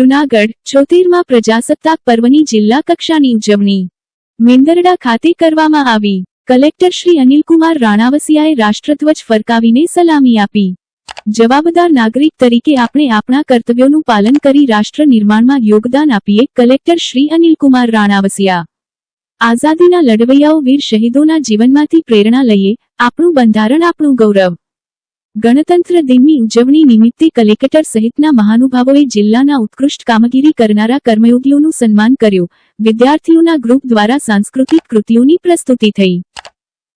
જુનાગઢ, છોતેરમાં પ્રજાસત્તાક પર્વની જિલ્લા કક્ષાની ઉજવણી. મેંદરડા ખાતે કરવામાં આવી. કલેક્ટર શ્રી અનિલકુમાર રાણાવસિયાએ રાષ્ટ્રધ્વજ ફરકાવીને સલામી આપી. જવાબદાર નાગરિક તરીકે આપણે આપણા કર્તવ્યોનું પાલન કરી રાષ્ટ્ર નિર્માણમાં યોગદાન આપીએ, કલેક્ટર શ્રી અનિલકુમાર રાણાવસિયા. આઝાદીના લડવૈયાઓ, વીર શહીદોના જીવનમાંથી પ્રેરણા લઈએ, આપણું બંધારણ આપણું ગૌરવ. ગણતંત્ર દિનની ઉજવણી નિમિત્તે કલેક્ટર સહિતના મહાનુભાવોએ જિલ્લાના ઉત્કૃષ્ટ કામગીરી કરનારા કર્મયોગીઓનું સન્માન કર્યું. વિદ્યાર્થીઓના ગ્રુપ દ્વારા સાંસ્કૃતિક કૃતિઓની પ્રસ્તુતિ થઈ.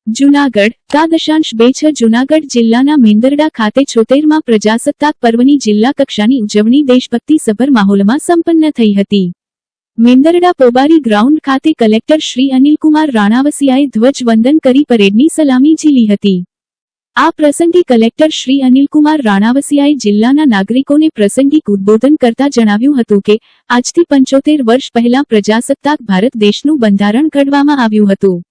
જુનાગઢ તા દશાંશ બે છ જુનાગઢ જિલ્લાના મેંદરડા ખાતે છોતેરમાં પ્રજાસત્તાક પર્વની જિલ્લા કક્ષાની ઉજવણી દેશભક્તિ સભર માહોલમાં સંપન્ન થઈ હતી. મેંદરડા પોબારી ગ્રાઉન્ડ ખાતે કલેક્ટર શ્રી અનિલકુમાર રાણાવસિયાએ ધ્વજવંદન કરી પરેડની સલામી ઝીલી હતી. આ પ્રસંગે કલેક્ટર શ્રી અનિલકુમાર રાણાવસિયાએ જિલ્લાના નાગરિકોને પ્રાસંગિક ઉદબોધન કરતા જણાવ્યું હતું કે, આજથી પંચોતેર વર્ષ પહેલા પ્રજાસત્તાક ભારત દેશનું બંધારણ ઘડવામાં આવ્યું હતું.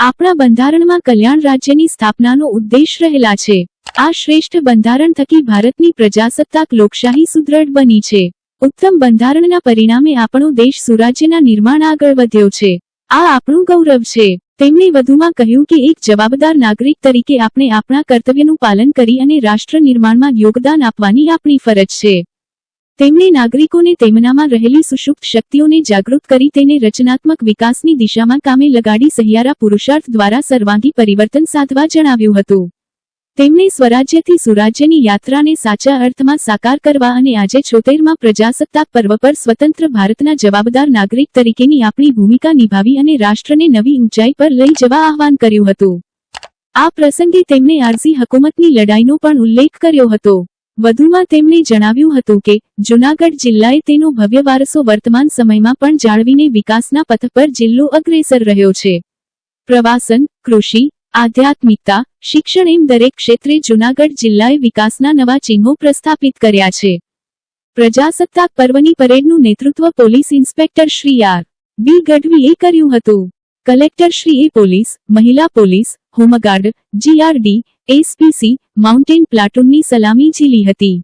આપણા બંધારણમાં કલ્યાણ રાજ્યની સ્થાપનાનો ઉદ્દેશ રહેલા છે. આ શ્રેષ્ઠ બંધારણ થકી ભારતની પ્રજાસત્તાક લોકશાહી સુદૃઢ બની છે. ઉત્તમ બંધારણના પરિણામે આપણો દેશ સુરાજ્યના નિર્માણ આગળ વધ્યો છે. આ આપણું ગૌરવ છે. તેમણે વધુમાં કહ્યું કે એક જવાબદાર નાગરિક તરીકે આપણે આપણા કર્તવ્યનું પાલન કરી અને રાષ્ટ્ર નિર્માણમાં યોગદાન આપવાની આપણી ફરજ છે. તેમણે નાગરિકોને તેમનામાં રહેલી સુષુપ્ત શક્તિઓને જાગૃત કરી તેને રચનાત્મક વિકાસની દિશામાં કામે લગાડી સહિયારા પુરુષાર્થ દ્વારા સર્વાંગી પરિવર્તન સાધવા જણાવ્યું હતું. તેમણે સ્વરાજ્યથી સુરાજ્યની યાત્રાને સાચા અર્થમાં સાકાર કરવા અને આજે છોતેરમાં પ્રજાસત્તાક પર્વ પર સ્વતંત્ર ભારતના જવાબદાર નાગરિક તરીકેની આપણી ભૂમિકા નિભાવી અને રાષ્ટ્રને નવી ઊંચાઈ પર લઈ જવા આહવાન કર્યું હતું. આ પ્રસંગે તેમણે આરસી હકુમતની લડાઈનો પણ ઉલ્લેખ કર્યો હતો. વધુમાં તેમણે જણાવ્યું હતું કે, જુનાગઢ જિલ્લાએ તેનો ભવ્ય વારસો વર્તમાન સમયમાં પણ જાળવીને વિકાસના પથ પર જિલ્લો અગ્રેસર રહ્યો છે. પ્રવાસન, કૃષિ આધ્યાત્મિકતા, શિક્ષણ એમ દરેક ક્ષેત્રે જૂનાગઢ જિલ્લાએ વિકાસના નવા ચિહ્નો પ્રસ્થાપિત કર્યા છે. પ્રજાસત્તાક પર્વની પરેડનું નેતૃત્વ police inspector Shri R. B. ગઢવીએ કર્યું હતું. કલેક્ટર શ્રી એ પોલીસ, મહિલા police, home guard GRD SPC mountain પ્લાટૂનની સલામી ઝીલી હતી.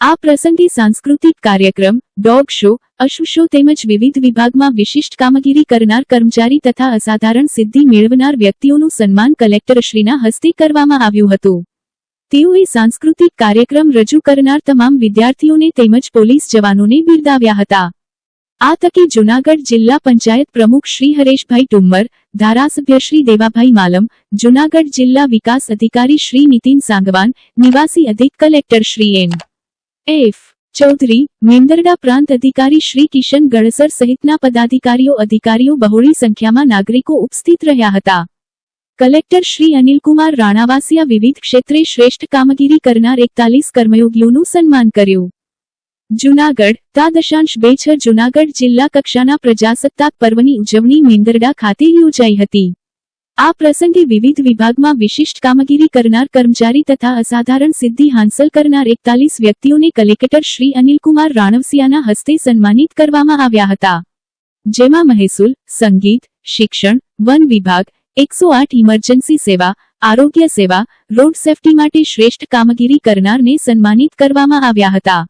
આ પ્રસંગે સાંસ્કૃતિક કાર્યક્રમ, ડોગ શો, અશ્વ શો તેમજ વિવિધ વિભાગમાં વિશિષ્ટ કામગીરી કરનાર કર્મચારી તથા અસાધારણ સિદ્ધિ મેળવનાર વ્યક્તિઓનું સન્માન કલેક્ટરશ્રીના હસ્તે કરવામાં આવ્યું હતું. તેઓએ સાંસ્કૃતિક કાર્યક્રમ રજૂ કરનાર તમામ વિદ્યાર્થીઓને તેમજ પોલીસ જવાનોને બિરદાવ્યા હતા. આ તકે જૂનાગઢ જિલ્લા પંચાયત પ્રમુખ શ્રી હરેશભાઈ ટુમ્મર, ધારાસભ્ય શ્રી દેવાભાઈ માલમ, જુનાગઢ જિલ્લા વિકાસ અધિકારી શ્રી નીતિન સાંગવાન, નિવાસી અધિક collector Shri M F. Chaudhary, Mendarda પ્રાંત અધિકારી શ્રી કિશન ગળસર સહિતના પદાધિકારીઓ, અધિકારીઓ બહોળી સંખ્યામાં નાગરિકો ઉપસ્થિત રહ્યા હતા. કલેક્ટર શ્રી અનિલકુમાર રાણાવાસિયા વિવિધ ક્ષેત્રે શ્રેષ્ઠ કામગીરી કરનાર એકતાલીસ કર્મયોગીઓનું સન્માન કર્યું. જુનાગઢ તા દશાંશ બે છ જુનાગઢ જિલ્લા કક્ષાના પ્રજાસત્તાક પર્વની ઉજવણી મેંદરડા ખાતે યોજાઈ હતી. આ પ્રસંગે વિવિધ વિભાગમાં વિશિષ્ટ કામગીરી કરનાર કર્મચારી તથા અસાધારણ સિદ્ધિ હાંસલ કરનાર એકતાલીસ વ્યક્તિઓને કલેક્ટર શ્રી અનિલકુમાર રાણવસિયાના હસ્તે સન્માનિત કરવામાં આવ્યા હતા. જેમાં મહેસૂલ, સંગીત, શિક્ષણ, વન વિભાગ, એકસો આઠ ઇમરજન્સી સેવા, આરોગ્ય સેવા, રોડ સેફટી માટે શ્રેષ્ઠ કામગીરી કરનારને સન્માનિત કરવામાં આવ્યા હતા.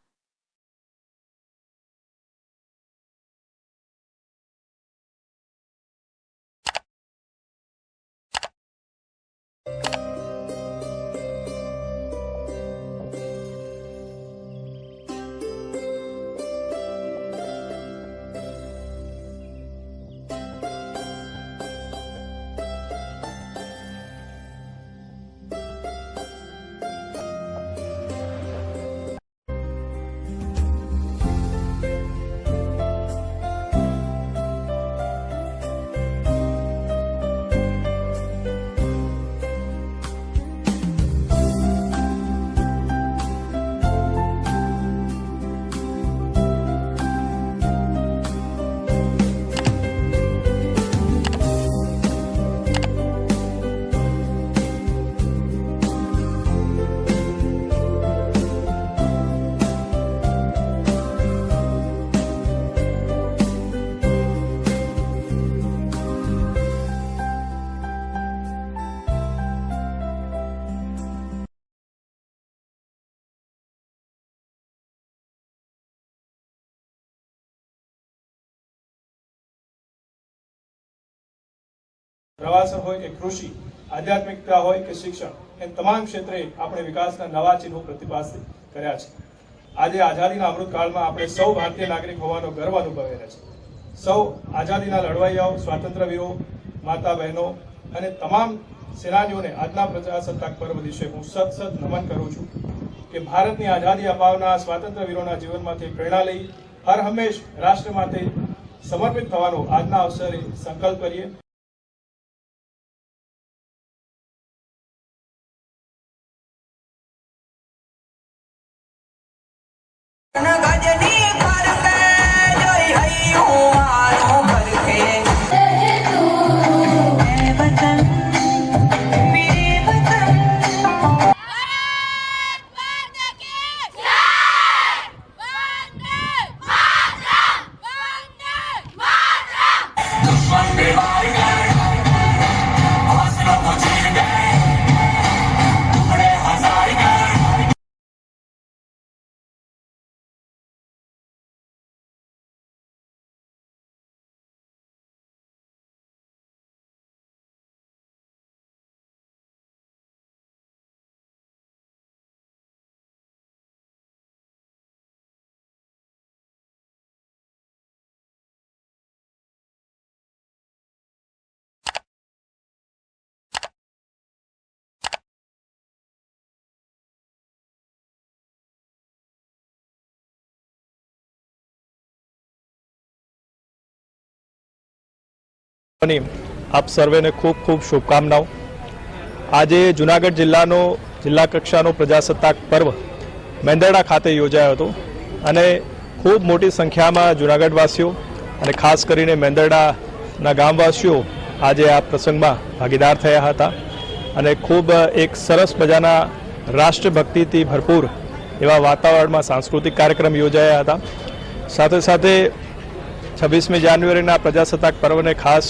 પ્રવાસન હોય કે કૃષિ, આધ્યાત્મિકતા હોય કે શિક્ષણ એમ તમામ ક્ષેત્રે આપણે વિકાસના નવા ચિહ્નો પ્રતિપાદિત કર્યા છે. આજે આઝાદીના અમૃતકાળમાં આપણે સૌ ભારતીય નાગરિક હોવાનો ગર્વ અનુભવી રહ્યા છે સૌ આઝાદીના લડવાઈયાઓ, સ્વાતંત્ર્યવીરો માતા બહેનો અને તમામ સેનાનીઓને આજના પ્રજાસત્તાક પર્વ દિવસે હું સત સત નમન કરું છું કે ભારતની આઝાદી અપાવનાર સ્વાતંત્ર્યવીરોના જીવનમાંથી પ્રેરણા લઈ હર હંમેશ રાષ્ટ્ર માટે સમર્પિત થવાનો આજના અવસરે સંકલ્પ કરીએ. ની આપ સર્વેને ખૂબ ખૂબ શુભકામનાઓ. આજે જુનાગઢ જિલ્લાનો, જિલ્લા કક્ષાનો પ્રજાસત્તાક પર્વ મેંદરડા ખાતે યોજાયો હતો અને ખૂબ મોટી સંખ્યામાં જુનાગઢવાસીઓ અને ખાસ કરીને મેંદરડાના ગામવાસીઓ આજે આ પ્રસંગમાં ભાગીદાર થયા હતા અને ખૂબ એક સરસ મજાના રાષ્ટ્રભક્તિથી ભરપૂર એવા વાતાવરણમાં સાંસ્કૃતિક કાર્યક્રમ યોજાયા હતા. સાથે સાથે છવ્વીસમી જાન્યુઆરીના પ્રજાસત્તાક પર્વને ખાસ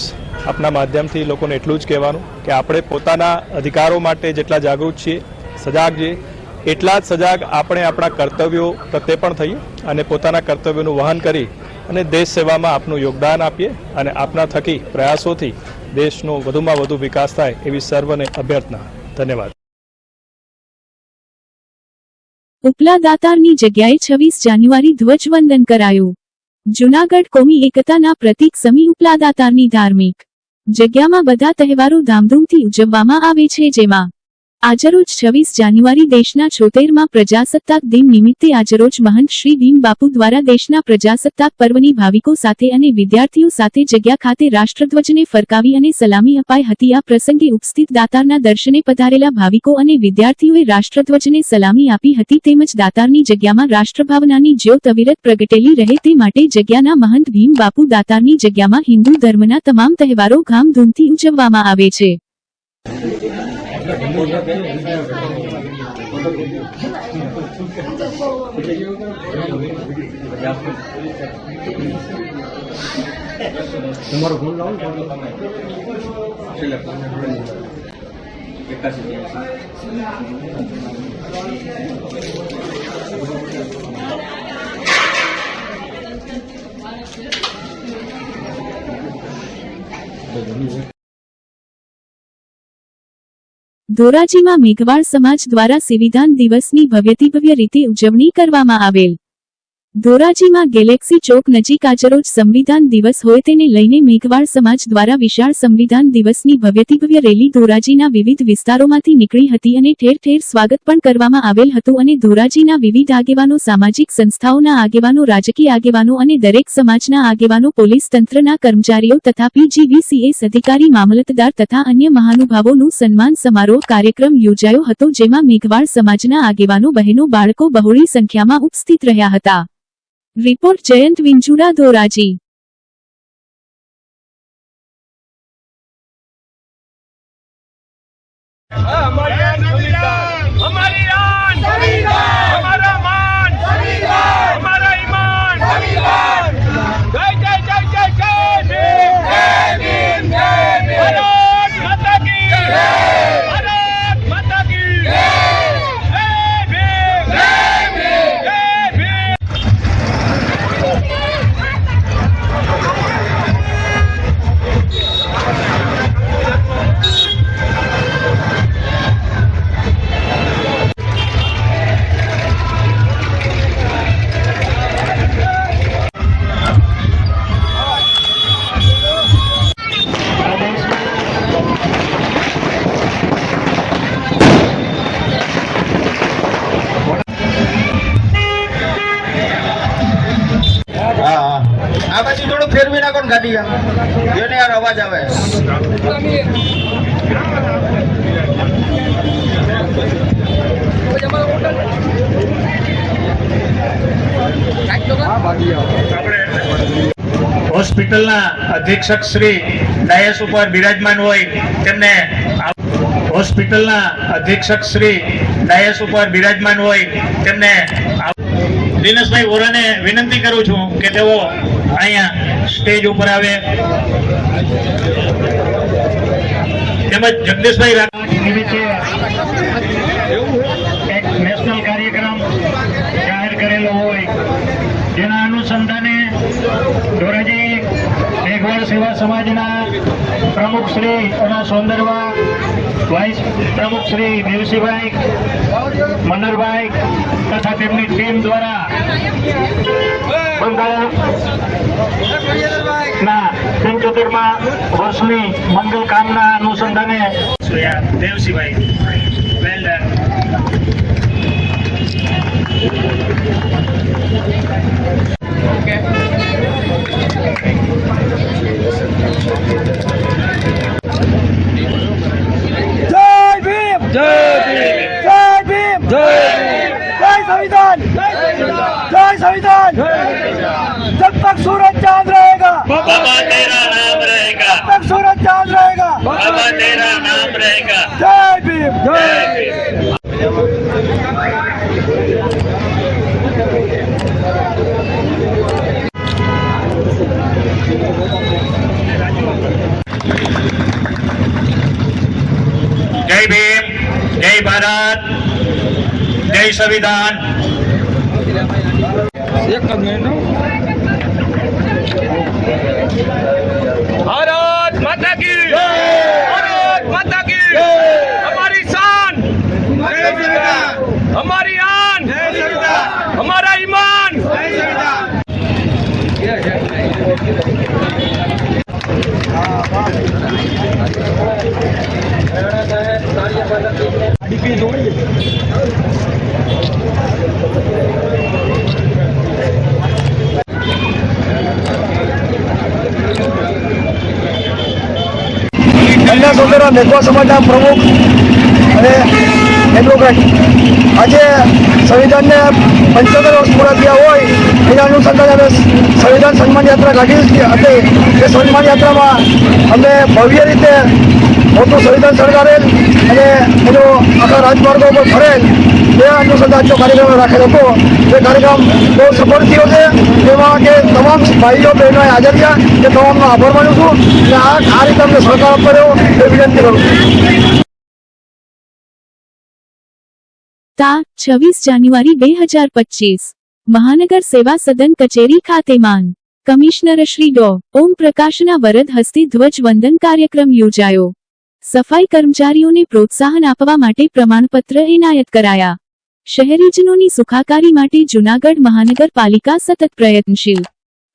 આપના માધ્યમથી લોકોને એટલું જ કહેવાનું કે આપણે પોતાના અધિકારો માટે જેટલા જાગૃત છીએ, સજાગ છીએ, એટલા જ સજાગ આપણે આપણા કર્તવ્યો પ્રત્યે પણ થઈએ અને પોતાના કર્તવ્યોનું વહન કરી અને દેશ સેવામાં આપનું યોગદાન આપીએ અને આપના થકી પ્રયાસોથી દેશનો વધુમાં વધુ વિકાસ થાય એવી સર્વને અભ્યર્થના. ધન્યવાદ. ઉપલા દાતારની જગ્યાએ છવ્વીસ જાન્યુઆરી ધ્વજવંદન કરાયું. જુનાગઢ કોમી એકતાના પ્રતીક સમી ઉપલાદાતારની ધાર્મિક જગ્યામાં બધા તહેવારો ધામધૂમથી ઉજવવામાં આવે છે જેમાં આજરોજ છવ્વીસ જાન્યુઆરી દેશના છોતેરમાં પ્રજાસત્તાક દિન નિમિત્તે આજરોજ મહંત શ્રી ભીમ બાપુ દ્વારા દેશના પ્રજાસત્તાક પર્વની ભાવિકો સાથે અને વિદ્યાર્થીઓ સાથે જગ્યા ખાતે રાષ્ટ્રધ્વજને ફરકાવી અને સલામી અપાઈ હતી. આ પ્રસંગે ઉપસ્થિત દાતારના દર્શને પધારેલા ભાવિકો અને વિદ્યાર્થીઓએ રાષ્ટ્રધ્વજને સલામી આપી હતી તેમજ દાતારની જગ્યામાં રાષ્ટ્રભાવનાની જ્યોત અવિરત પ્રગટેલી રહે તે માટે જગ્યાના મહંત ભીમ બાપુ દાતારની જગ્યામાં હિન્દુ ધર્મના તમામ તહેવારો ધામધૂમથી ઉજવવામાં આવે છે. ¿Tomar un lado? ¿Tomar un lado? ધોરાજીમાં Meghwal સમાજ દ્વારા સંવિધાન દિવસની ભવ્યતિભવ્ય રીતે ઉજવણી કરવામાં આવેલ. ધોરાજીમાં ગેલેક્સી ચોક નજીક આજરોજ સંવિધાન દિવસ હોય તેને લઈને મેઘવાળ સમાજ દ્વારા વિશાળ સંવિધાન દિવસની ભવ્યતિભવ્ય રેલી ધોરાજીના વિવિધ વિસ્તારોમાંથી નીકળી હતી અને ઠેર ઠેર સ્વાગત પણ કરવામાં આવેલ હતું અને ધોરાજીના વિવિધ આગેવાનો, સામાજિક સંસ્થાઓના આગેવાનો, રાજકીય આગેવાનો અને દરેક સમાજના આગેવાનો, પોલીસ તંત્રના કર્મચારીઓ તથા પીજીવીસીએસ અધિકારી, મામલતદાર તથા અન્ય મહાનુભાવોનું સન્માન સમારોહ કાર્યક્રમ યોજાયો હતો જેમાં મેઘવાળ સમાજના આગેવાનો, બહેનો, બાળકો બહોળી સંખ્યામાં ઉપસ્થિત રહ્યા હતા. રિપોર્ટ જયંત વિંજુડા ધોરાજી અમારી અવાજ આવે. હોસ્પિટલના અધિક્ષક શ્રી ડાયસ ઉપર બિરાજમાન હોય તેમને હોસ્પિટલ હોસ્પિટલના અધિક્ષક શ્રી ડાયસ ઉપર બિરાજમાન હોય તેમને દિનેશભાઈ વોરાને વિનંતી કરું છું કે તેઓ અહીંયા સ્ટેજ ઉપર આવે. તેમજ જગદીશભાઈ એક નેશનલ કાર્યક્રમ જાહેર કરેલો હોય, જેના અનુસંધાને ધોરાજી મેઘવાળ સેવા સમાજના પ્રમુખ શ્રી અને સોંદરવા વાઇસ પ્રમુખ શ્રી દેવસીભાઈ મન્નરભાઈ તથા તેમની ટીમ દ્વારા ના પંચોતેરમાં વર્ષની મંગલ કામના અનુસંધાને દેવસીભાઈ વેલ ડન संविधान। जब तक सूरज चाँद रहेगा बाबा तेरा नाम रहेगा। जब तक सूरज चाँद रहेगा। बाबा तेरा नाम रहेगा। जय भीम। जय जय भीम। जय भारत। जय संविधान। એક જ મિનિટ ભારત માતા કી ભારત માતા કી અમારી શાન અમારી આન અમારા ઈમાન કાર્ય સોદરા મેઘવા સમાજના પ્રમુખ અને એડવોકેટ આજે સંવિધાનને પંચોતેર વર્ષ પૂરા થયા હોય, એના અનુસંધાને અમે સંવિધાન સન્માન યાત્રા કાઢી હતી. એ સન્માન યાત્રામાં અમે ભવ્ય રીતે મોટું સંવિધાન સળગાવેલ અને એનો આખા રાજમાર્ગો પર ફરેલ. એ અનુસંધાનનો કાર્યક્રમ રાખેલો હતો એ કાર્યક્રમ બહુ સફળ થયો છે. એમાં કે તમામ ભાઈઓ બહેનોએ હાજર રહ્યા. એ તમામનો આભાર માનું છું. અને આ આ રીતે અમને સહકાર આપવા એ વિનંતી કરું તા, છવ્વીસ જાન્યુઆરી બે હજાર પચીસ. મહાનગર સેવા સદન કચેરી ખાતે માન. કમિશનર શ્રી ડો. ઓમ પ્રકાશના વરદ હસ્તે ધ્વજવંદન કાર્યક્રમ યોજાયો. સફાઈ કર્મચારીઓને પ્રોત્સાહન આપવા માટે પ્રમાણપત્ર એનાયત કરાયા. શહેરીજનોની સુખાકારી માટે જૂનાગઢ મહાનગરપાલિકા સતત પ્રયત્નશીલ.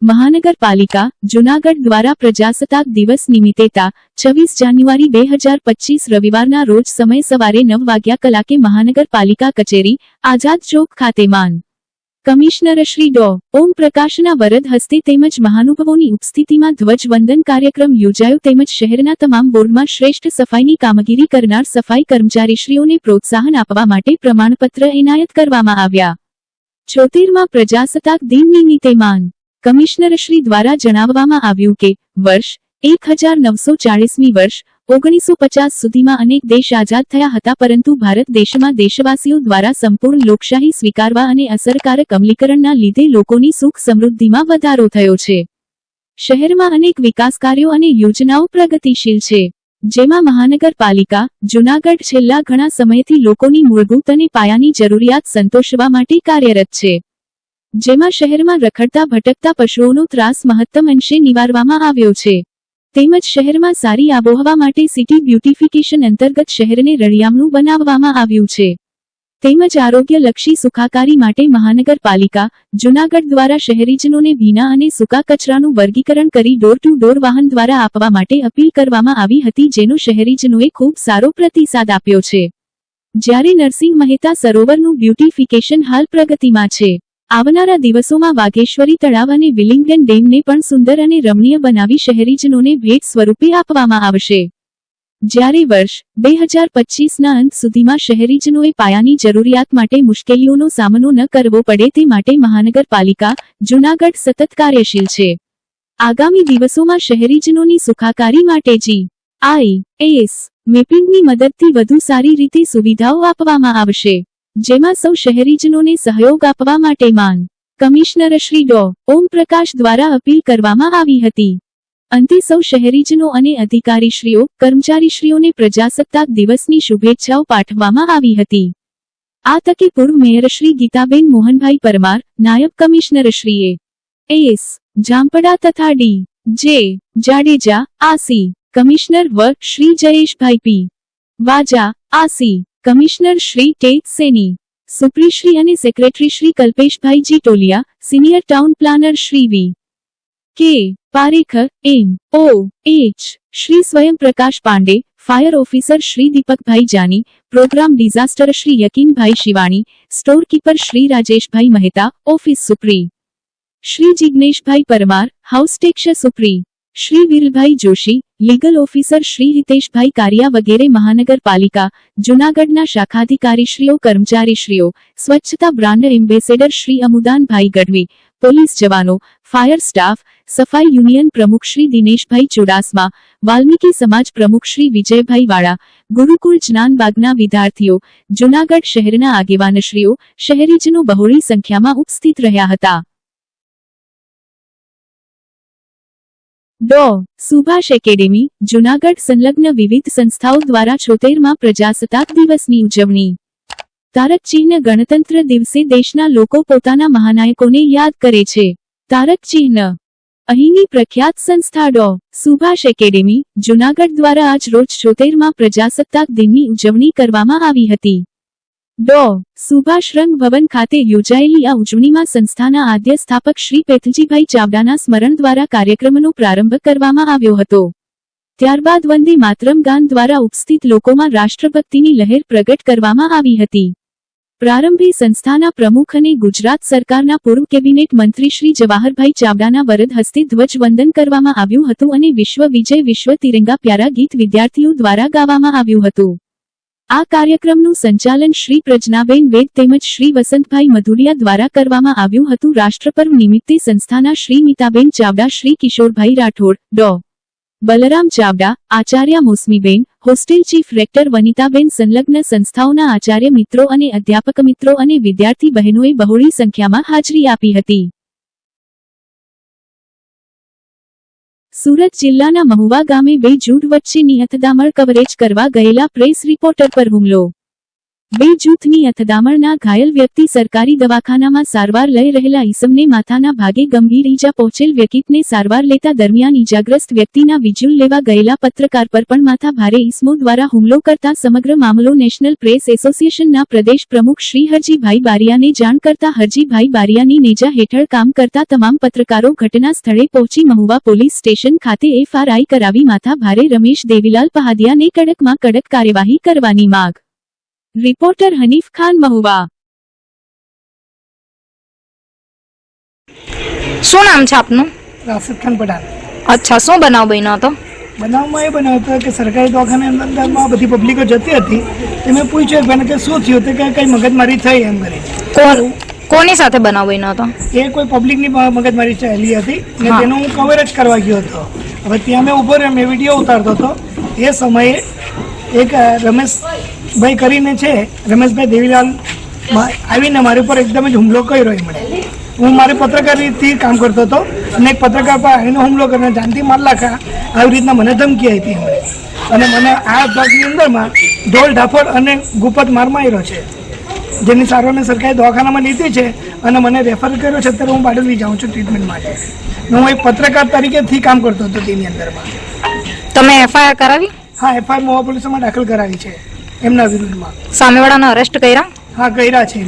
મહાનગરપાલિકા, જૂનાગઢ દ્વારા પ્રજાસત્તાક દિવસ નિમિત્તે તા છવ્વીસ જાન્યુઆરી બે હજાર પચીસ રવિવારના રોજ સમય સવારે નવ વાગ્યા કલાકે મહાનગરપાલિકા કચેરી, આઝાદ ચોક ખાતે માન કમિશનર શ્રી ડો. ઓમ પ્રકાશના વરદ હસ્તે તેમજ મહાનુભાવોની ઉપસ્થિતિમાં ધ્વજવંદન કાર્યક્રમ યોજાયો તેમજ શહેરના તમામ બોર્ડમાં શ્રેષ્ઠ સફાઈની કામગીરી કરનાર સફાઈ કર્મચારીશ્રીઓને પ્રોત્સાહન આપવા માટે પ્રમાણપત્ર એનાયત કરવામાં આવ્યા. છોતેરમાં પ્રજાસત્તાક દિન નિમિત્તે માન કમિશનરશ્રી દ્વારા જણાવવામાં આવ્યું કે, વર્ષ એક હજાર નવસો ચાળીસમી વર્ષ ઓગણીસો પચાસ સુધીમાં અનેક દેશ આઝાદ થયા હતા, પરંતુ ભારત દેશમાં દેશવાસીઓ દ્વારા સંપૂર્ણ લોકશાહી સ્વીકારવા અને અસરકારક અમલીકરણના લીધે લોકોની સુખ સમૃદ્ધિમાં વધારો થયો છે. શહેરમાં અનેક વિકાસ કાર્યો અને યોજનાઓ પ્રગતિશીલ છે. જેમાં મહાનગરપાલિકા, જૂનાગઢ છેલ્લા ઘણા સમયથી લોકોની મૂળભૂત અને પાયાની જરૂરિયાત સંતોષવા માટે કાર્યરત છે. જેમાં શહેરમાં રખડતા, ભટકતા પશુઓનો ત્રાસ મહત્તમ અંશે નિવારવામાં આવ્યો છે. તેમજ શહેરમાં સારી આબોહવા માટે સિટી બ્યુટિફિકેશન અંતર્ગત શહેરને રળિયામણું બનાવવામાં આવ્યું છે. તેમજ આરોગ્યલક્ષી સુખાકારી માટે મહાનગરપાલિકા, જૂનાગઢ દ્વારા શહેરીજનોને ભીના અને સૂકા કચરાનું વર્ગીકરણ કરી ડોર ટુ ડોર વાહન દ્વારા આપવા માટે અપીલ કરવામાં આવી હતી, જેનો શહેરીજનોએ ખૂબ સારો પ્રતિસાદ આપ્યો છે. જ્યારે નરસિંહ મહેતા સરોવરનું બ્યુટિફિકેશન હાલ પ્રગતિમાં છે. આવનારા દિવસોમાં વાઘેશ્વરી તળાવ અને વિલિંગન ડેમને પણ સુંદર અને રમણીય બનાવી શહેરીજનોને ભેટ સ્વરૂપે આપવામાં આવશે. જ્યારે વર્ષ બે હજાર પચીસના અંત સુધીમાં શહેરીજનોએ પાયાની જરૂરિયાત માટે મુશ્કેલીઓનો સામનો ન કરવો પડે તે માટે મહાનગરપાલિકા, જૂનાગઢ સતત કાર્યશીલ છે. આગામી દિવસોમાં શહેરીજનોની સુખાકારી માટે જી. આઈ. એસ. મેપિંગની મદદથી વધુ સારી રીતે સુવિધાઓ આપવામાં આવશે. જેમાં સૌ શહેરીજનોને સહયોગ આપવા માટે માંગ. કમિશનર શ્રી ડો. ઓમ પ્રકાશ દ્વારા અપીલ કરવામાં આવી હતી. અંતે સૌ શહેરીજનો અને અધિકારીશ્રીઓ, કર્મચારીશ્રીઓને પ્રજાસત્તાક દિવસની શુભેચ્છાઓ પાઠવવામાં આવી હતી. આ તકે પૂર્વ મેયર શ્રી ગીતાબેન મોહનભાઈ પરમાર, નાયબ કમિશનરશ્રીએ એસ જામપડા તથા ડી, જે, જાડેજા, આસી, કમિશનર વ, શ્રી જયેશભાઈ પી, વાજા, આસી કમિશનર શ્રી ટેજ સેની સુપ્રીશ્રી અને secretary Shri Kalpeshbhaiji Toliya, senior town planner Shri V. K. પારેખર, M. O. H. Shri Swayam Prakash Pandey, fire officer Shri Deepakbhai Jani, program disaster Shri Yakinbhai Shivani store keeper Shri Rajeshbhai Mehta, office સુપ્રી. Shri Jigneshbhai Parmar, house tax સુપ્રી. Shri Viralbhai Joshi, legal officer Shri Hiteshbhai Kariya વગેરે મહાનગરપાલિકા, જૂનાગઢના શાખાધિકારીશ્રીઓ, કર્મચારીશ્રીઓ, સ્વચ્છતા brand ambassador Shri Amudanbhai Gadhvi, police જવાનો, fire staff, સફાઈ union પ્રમુખ શ્રી દિનેશભાઈ ચુડાસમા, વાલ્મીકી સમાજ પ્રમુખ શ્રી વિજયભાઈ વાળા, ગુરુકુળ જ્ઞાનબાગના વિદ્યાર્થીઓ, જૂનાગઢ શહેરના આગેવાનશ્રીઓ, શહેરીજનો બહોળી સંખ્યામાં ઉપસ્થિત રહ્યા હતા. ડો, સુભાષ એકેડેમી, જુનાગઢ સંલગ્ન વિવિધ સંસ્થાઓ દ્વારા છોતેરમાં પ્રજાસત્તાક દિવસની ઉજવણી. તારક ચિહ્ન ગણતંત્ર દિવસે દેશના લોકો પોતાના મહાનાયકોને યાદ કરે છે. તારક ચિહ્ન. અહીંની પ્રખ્યાત સંસ્થા ડો, સુભાષ એકેડેમી, જુનાગઢ દ્વારા આજ રોજ છોતેરમાં પ્રજાસત્તાક દિનની ઉજવણી કરવામાં આવી હતી. ડો, સુભાષ રંગ ભવન ખાતે યોજાયેલી આ ઉજવણીમાં સંસ્થાના આદ્ય સ્થાપક શ્રી પેથજીભાઈ ચાવડાના સ્મરણ દ્વારા કાર્યક્રમનો પ્રારંભ કરવામાં આવ્યો હતો. ત્યારબાદ વંદે માતરમ ગાન દ્વારા ઉપસ્થિત લોકોમાં રાષ્ટ્રભક્તિની લહેર પ્રગટ કરવામાં આવી હતી. પ્રારંભે સંસ્થાના પ્રમુખ અને ગુજરાત સરકારના પૂર્વ કેબિનેટ મંત્રી શ્રી જવાહરભાઈ ચાવડાના વરદ હસ્તે ધ્વજવંદન કરવામાં આવ્યું હતું અને વિશ્વ વિજય વિશ્વ તિરંગા પ્યારા ગીત વિદ્યાર્થીઓ દ્વારા ગાવામાં આવ્યું હતું. આ કાર્યક્રમનું સંચાલન શ્રી પ્રજ્ઞાબેન વેદ તેમજ શ્રી વસંતભાઈ મધુરિયા દ્વારા કરવામાં આવ્યું હતું. રાષ્ટ્રપર્વ નિમિત્તે સંસ્થાના શ્રી મિતાબેન ચાવડા, શ્રી કિશોરભાઈ રાઠોડ, ડો. Balram Chavda, Acharya Mosamiben, hostel chief rector Vanitaben સંલગ્ન સંસ્થાઓના આચાર્ય મિત્રો અને અધ્યાપક મિત્રો અને વિદ્યાર્થી બહેનોએ બહોળી સંખ્યામાં હાજરી આપી હતી. સુરત જિલ્લાના મહુવા ગામે બે જૂથ વચ્ચે નિહતદામણ કવરેજ કરવા ગયેલા પ્રેસ રિપોર્ટર પર હુમલો. બે જૂથની અથડામણના ઘાયલ વ્યક્તિ સરકારી દવાખાનામાં સારવાર લઈ રહેલા ઈસમને માથાના ભાગે ગંભીર ઈજા પહોંચેલ વ્યક્તિને સારવાર લેતા દરમિયાન ઈજાગ્રસ્ત વ્યક્તિના વિજ્યુલ લેવા ગયેલા પત્રકાર પર પણ માથા ભારે ઈસમો દ્વારા હુમલો કરતા સમગ્ર મામલો નેશનલ પ્રેસ એસોસિએશનના પ્રદેશ પ્રમુખ શ્રી હરજીભાઈ બારિયાને જાણ કરતા હરજીભાઈ બારિયાની નેજા હેઠળ કામ કરતા તમામ પત્રકારો ઘટના સ્થળે પહોંચી મહુવા પોલીસ સ્ટેશન ખાતે એફઆરઆઈ કરાવી માથા ભારે રમેશ દેવીલાલ પહાદિયાને કડકમાં કડક કાર્યવાહી કરવાની માગ. રિપોર્ટર હનીફ ખાન મહુવા શું નામ છે આપનું? રાશિદ ખાન પઠાણ. અચ્છા શું બનાવ બન્યો હતો? બનાવમાં એ બનાવ હતો કે સરકારી દવાખાના અંદરમાં બધી પબ્લિકો જતી હતી. તે મેં પૂછ્યું મને કે શું થયું તે કે કંઈ મગજમારી થઈ એમ કરી. કોણ કોની સાથે બનાવ બન્યો હતો? એ કોઈ પબ્લિકની મગજમારી ચાલી હતી ને તેનું હું કવરેજ કરવા ગયો હતો. હવે ત્યાં મેં ઊભો રહ્યો મેં વીડિયો ઉતારતો હતો. એ સમયે એક અ, રમેશભાઈ કરીને છે રમેશભાઈ દેવીલાલ આવીને મારી ઉપર એકદમ જ હુમલો કર્યો એ મને હું મારી પત્રકારથી કામ કરતો હતો અને એક પત્રકાર પર આવીને હુમલો કરીને જાનથી માર લાખા આવી રીતના મને ધમકી આપી અને મને આ ભાગની અંદરમાં ઢોલ ઢાફળ અને ગુપત માર માર્યો છે. જેની સારવાર મેં સરકારી દવાખાનામાં લીધી છે અને મને રેફર કર્યો છે અત્યારે હું બારડોલી જાઉં છું ટ્રીટમેન્ટ માટે. હું એક પત્રકાર તરીકેથી કામ કરતો હતો તેની અંદરમાં. તમે એફઆઈઆર કરાવી? હા એફઆઈઆર મોવા પોલીસમાં દાખલ કરાવી છે. એમના વિરુદ્ધમાં. સામેવાળાને અરેસ્ટ કર્યા? હા કર્યા છે એ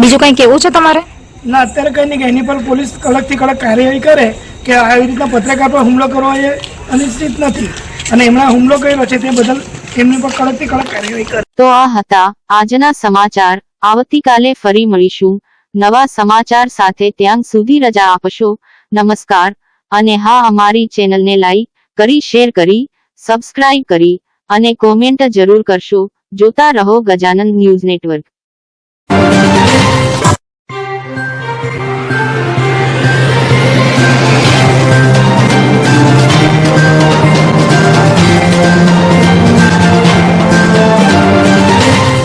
બીજું કંઈ કેવું છે તમારે? ના અત્યારે કંઈ નહીં કે એની પર પોલીસ કડકથી કડક કાર્યવાહી કરે કે આવી રીતના પત્રકાર પર હુમલો કરવો એ અનિશ્ચિત નથી. અને એમણે હુમલો કર્યો છે તે બદલ એમની પર કડકથી કડક કાર્યવાહી કરે. તો આ હતા આજના સમાચાર. આવતીકાલે ફરી મળીશું. નવા સમાચાર સાથે ત્યાં સુધી રજા આપશો. નમસ્કાર. અને હા અમારી ચેનલને લાઈક કરી શેર કરી સબસ્ક્રાઇબ કરી. અને કોમેન્ટ જરૂર કરશો. જોતા રહો ગજાનંદ ન્યૂઝ નેટવર્ક.